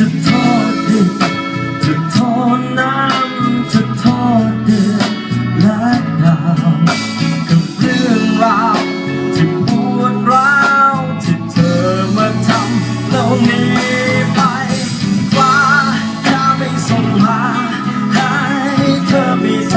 ธอทอดเดือดเธอทอดน้ำเธอทอดเดือดและดาวกับเรื่องราวที่ปวดร้าวที่เธอมาทำแล้วหนีไปฟ้าจะไม่ส่งมาให้เธอมีใจ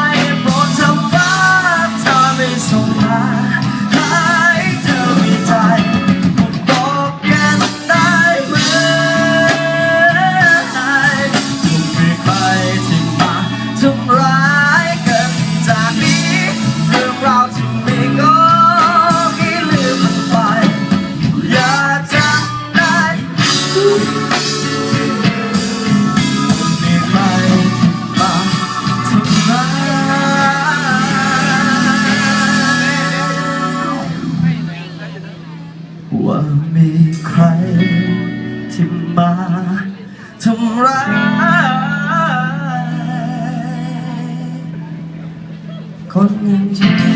ว่ามีใครที่มาทำร้ายคนหนึ่งที่